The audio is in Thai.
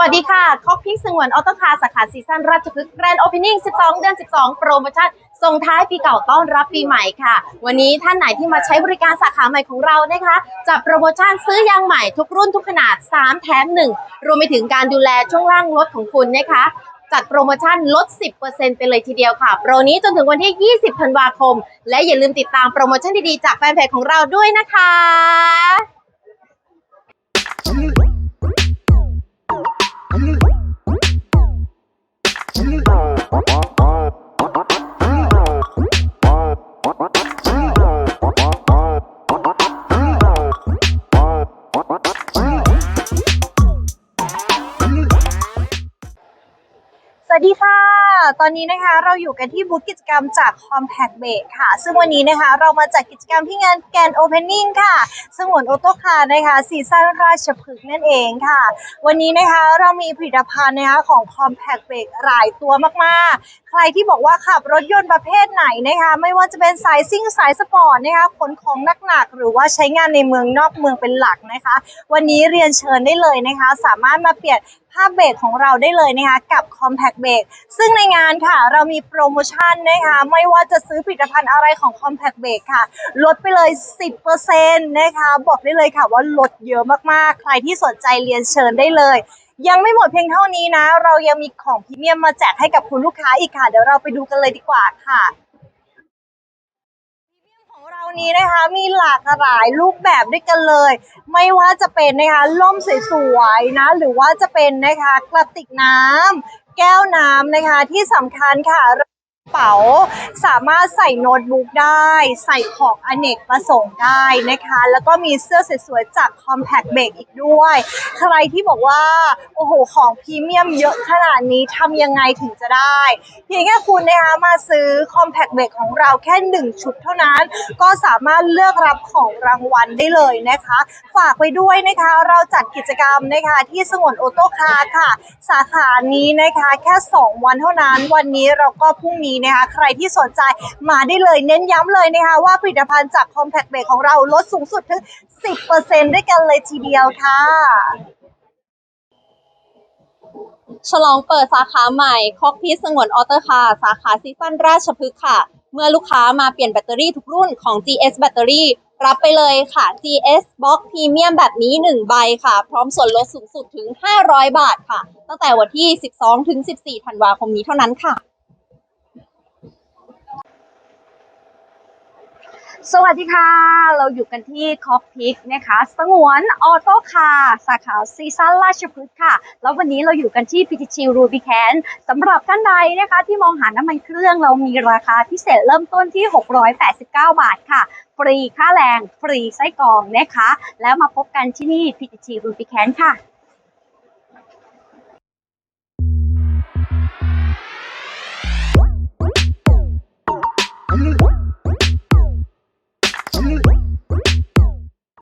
วัสดีค่ะคอกพิกสงวนออโตคาร์สาขาซีซั่นราชพฤกษ์แกรนด์โอเพนนิ่ง 12 เดือน 12 โปรโมชั่นส่งท้ายปีเก่าต้อนรับปีใหม่ค่ะ วันนี้ท่านไหนที่มาใช้บริการสาขาใหม่ของเรานะคะ จับโปรโมชั่นซื้อยางใหม่ทุกรุ่นทุกขนาด 3 แถม 1 รวมไปถึงการดูแลช่วงล่างรถของคุณนะคะจัดโปรโมชั่นลด 10%ไปเลยทีเดียวค่ะ โปรนี้จนถึงวันที่ 20 ธันวาคม และอย่าลืมติดตามโปรโมชั่นดีๆ จากแฟนเพจของเราด้วยนะคะ วัสดีค่ะ ตอนนี้นะคะเราอยู่กันที่บูธกิจกรรมจาก Compact b a k ค่ะ ซึ่งวันนี้นะคะเรามาจัดกิจกรรมที่งานแกน Opening ค่ะสงวนโอโตคาร์นะคะซีซั่นราชพฤกษ์นั่นเองค่ะ วันนี้นะคะเรามีผลิตภัณฑ์นะคะของ Compact b a k หลายตัวมากๆ ใครที่บอกว่าขับรถยนต์ประเภทไหนนะคะไม่ว่าจะเป็นสายซิ่งสายสปอร์ตนะคะขนของหนักๆหรือว่าใช้งานในเมืองนอกเมืองเป็นหลักนะคะ วันนี้เรียนเชิญได้เลยนะคะ สามารถมาเปลี่ยนาพเบรกของเราได้เลยนะคะกับ Compact b r a k ซึ่งในงานค่ะเรามีโปรโมชั่นนะคะไม่ว่าจะซื้อผลิตภัณฑ์อะไรของ Compact b r a k ค่ะ ลดไปเลย 10%นะคะบอกได้เลยค่ะว่าลดเยอะมากๆ ใครที่สนใจเรียนเชิญได้เลย ยังไม่หมดเพียงเท่านี้นะ เรายังมีของพรีเมียมมาแจกให้กับคุณลูกค้าอีกค่ะ เดี๋ยวเราไปดูกันเลยดีกว่าค่ะ นี้นะคะมีหลากหลายรูปแบบด้วยกันเลย ไม่ว่าจะเป็นนะคะล่มสวยๆนะหรือว่าจะเป็นนะคะกระติกน้ำแก้วน้ำนะคะที่สำคัญค่ะกระ เป๋าสามารถใส่โน้ตบุ๊กได้ ใส่ของอเนกประสงค์ได้นะคะ แล้วก็มีเสื้อสวยๆจาก Compact b a k อีกด้วย ใครที่บอกว่า โอ้โห ของพรีเมียมเยอะขนาดนี้ทำยังไงถึงจะได้ เพียงแค่คุณนะคะมาซื้อ Compact b a k ของเราแค่ 1 ชุดเท่านั้น ก็สามารถเลือกรับของรางวัลได้เลยนะคะ ฝากไปด้วยนะคะ เราจัดกิจกรรมนะคะที่สงวนโอโตคาร์ค่ะ สาขานี้นะคะแค่ 2 วันเท่านั้น วันนี้เราก็พรุ่งนี้นะคะใครที่สนใจมาได้เลยเน้นย้ำเลยนะคะว่าผลิตภัณฑ์จาก Compact b a k ของเราลดสูงสุดถึง 10%ด้วยกันเลยทีเดียวค่ะฉลองเปิดสาขาใหม่คอกพีสงวนออโตคาร์สาขาซีซั่นราชพฤกษ์ค่ะ เมื่อลูกค้ามาเปลี่ยนแบตเตอรี่ทุกรุ่นของ GS แบตเตอรี่รับไปเลยค่ะ GS Box Premium แบบนี้ 1 ใบค่ะ พร้อมส่วนลดสูงสุดถึง 500 บาทค่ะ ตั้งแต่วันที่ 12 ถึง 14 ธันวาคมนี้เท่านั้นค่ะ สวัสดีค่ะ เราอยู่กันที่คอกพิกนะคะ สงวนออโต้คาสาขาซีซั่นราชพฤกษ์ค่ะ แล้ววันนี้เราอยู่กันที่พิจิชิรูบิแคนสำหรับท่านใดนะคะที่มองหาน้ำมันเครื่องเรามีราคาพิเศษเริ่มต้นที่ 689 บาทค่ะ ฟรีค่าแรง ฟรีไส้กรองนะคะ แล้วมาพบกันที่นี่พิจิชิรูบิแคนค่ะ